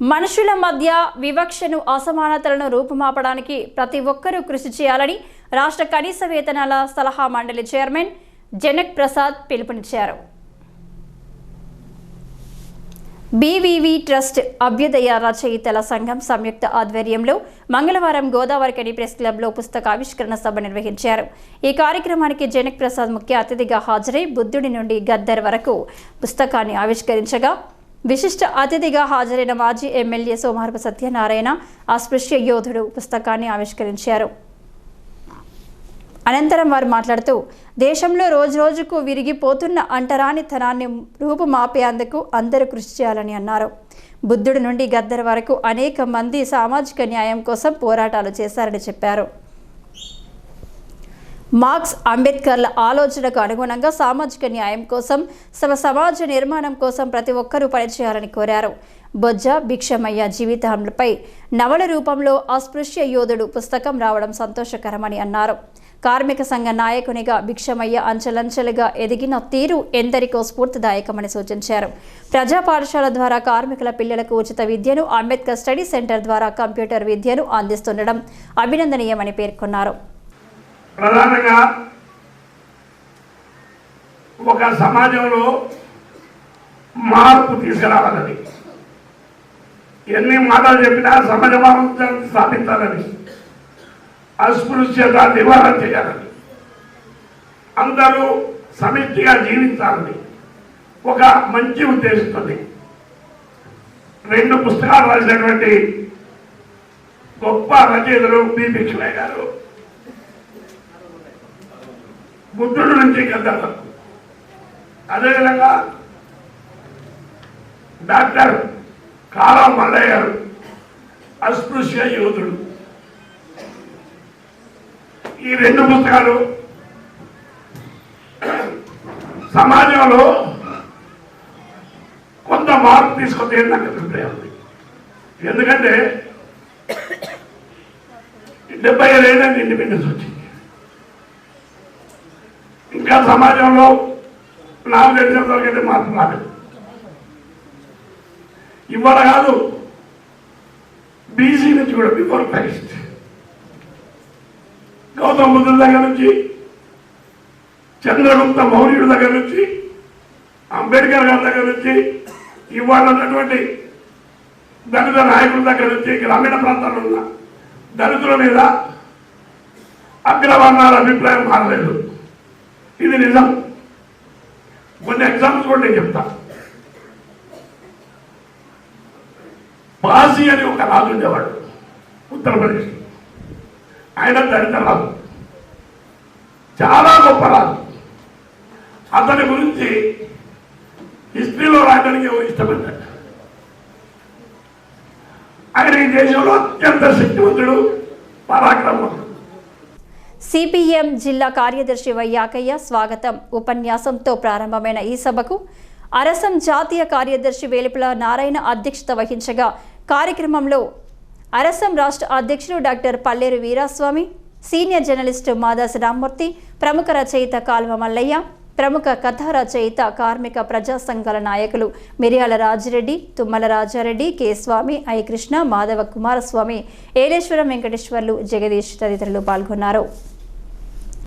మనుషుల మధ్య వివక్షను అసమానతలను రూపుమాపడానికి ప్రతి ఒక్కరూ కృషి చేయాలని రాష్ట్ర కనీస వేతనాల సలహా మండలి చైర్మన్ జనక్ ప్రసాద్ పిలుపునిచ్చారు. బీవీవీ ట్రస్ట్ అభ్యుదయ రచయితల సంఘం సంయుక్త ఆధ్వర్యంలో మంగళవారం గోదావరికని ప్రెస్ క్లబ్లో పుస్తక ఆవిష్కరణ సభ నిర్వహించారు. ఈ కార్యక్రమానికి జనక్ ప్రసాద్ ముఖ్య అతిథిగా హాజరై బుద్ధుడి నుండి గద్దర్ వరకు పుస్తకాన్ని ఆవిష్కరించగా విశిష్ట అతిథిగా హాజరైన మాజీ ఎమ్మెల్యే సోమవారపు సత్యనారాయణ అస్పృశ్య యోధుడు పుస్తకాన్ని ఆవిష్కరించారు. అనంతరం వారు మాట్లాడుతూ దేశంలో రోజురోజుకు విరిగిపోతున్న అంటరానితనాన్ని రూపుమాపేందుకు అందరూ కృషి చేయాలని అన్నారు. బుద్ధుడి నుండి గద్దర్ వరకు అనేక మంది సామాజిక న్యాయం కోసం పోరాటాలు చేశారని చెప్పారు. మార్క్స్ అంబేద్కర్ల ఆలోచనకు అనుగుణంగా సామాజిక న్యాయం కోసం సమ సమాజ నిర్మాణం కోసం ప్రతి ఒక్కరూ పనిచేయాలని కోరారు. బొజ్జ భిక్షమయ్య జీవితంపై నవల రూపంలో అస్పృశ్య యోధుడు పుస్తకం రావడం సంతోషకరమని అన్నారు. కార్మిక సంఘ నాయకునిగా భిక్షమయ్య అంచెలంచెలుగా ఎదిగిన తీరు ఎందరికో స్ఫూర్తిదాయకమని సూచించారు. ప్రజా పాఠశాల ద్వారా కార్మికుల పిల్లలకు ఉచిత విద్యను అంబేద్కర్ స్టడీ సెంటర్ ద్వారా కంప్యూటర్ విద్యను అందిస్తుండడం అభినందనీయమని పేర్కొన్నారు. ప్రధానంగా ఒక సమాజంలో మార్పు తీసుకురావాలని. ఎన్ని మాటలు చెప్పినా సమాజ మార్గాన్ని స్థాపించాలని అస్పృశ్యత నివారణ చేయాలని. అందరూ సమిష్టిగా జీవించాలని ఒక మంచి ఉద్దేశంతో రెండు పుస్తకాలు రాసినటువంటి గొప్ప రచయితలు బి. భిక్షమయ్య గారు. బుద్ధుడు నుంచి గద్దర్ వరకు. అదేవిధంగా డాక్టర్ కారా మల్లయ్య గారు అస్పృశ్య యోధుడు. ఈ రెండు పుస్తకాలు సమాజంలో కొంత మార్పు తీసుకొస్తే నాకు అభిప్రాయం. ఉంది ఎందుకంటే డెబ్బై ఐదేళ్ళకి ఇండిపెండెన్స్ వచ్చింది. సమాజంలో నాకు తెలిసినంతవరకైతే మార్పు రాలేదు ఇవాళ కాదు బీసీ నుంచి కూడా బిఫోర్ క్రైస్ట్ గౌతమ బుద్ధుల దగ్గర నుంచి చంద్రగుప్త మౌర్యుడి దగ్గర నుంచి అంబేద్కర్ గారి దగ్గర నుంచి ఇవాళ ఉన్నటువంటి దళిత నాయకుల దగ్గర నుంచి గ్రామీణ ప్రాంతాల్లో ఉన్న దళితుల మీద అగ్రవర్ణాల అభిప్రాయం మారలేదు. ఇది నిజం. కొన్ని ఎగ్జామ్స్ కూడా నేను చెప్తా. బాజీ అని ఒక రాజు ఉండేవాడు ఉత్తరప్రదేశ్. ఆయన దళిత రాజు. చాలా గొప్ప రాజు. అతని గురించి హిస్టరీలో రాయడానికి ఎవరు ఇష్టపడ్డాడు ఆయన ఈ దేశంలో అత్యంత శక్తివంతుడు పరాక్రమవంతుడు. సిపిఎం జిల్లా కార్యదర్శి వైయాకయ్య స్వాగతం. ఉపన్యాసంతో ప్రారంభమైన ఈ సభకు అరసం జాతీయ కార్యదర్శి వేలుపుల నారాయణ అధ్యక్షత వహించగా కార్యక్రమంలో అరసం రాష్ట్ర అధ్యక్షులు doctor Palleru Veeraswamy senior journalist Madas Rammurthy ప్రముఖ రచయిత కాల్వ మల్లయ్య ప్రముఖ కథా రచయిత కార్మిక ప్రజా సంఘాల నాయకులు మిరియాల రాజిరెడ్డి తుమ్మల రాజారెడ్డి కె స్వామి ఐ కృష్ణ మాధవ కుమారస్వామి ఏలేశ్వరం వెంకటేశ్వర్లు జగదీష్ తదితరులు పాల్గొన్నారు.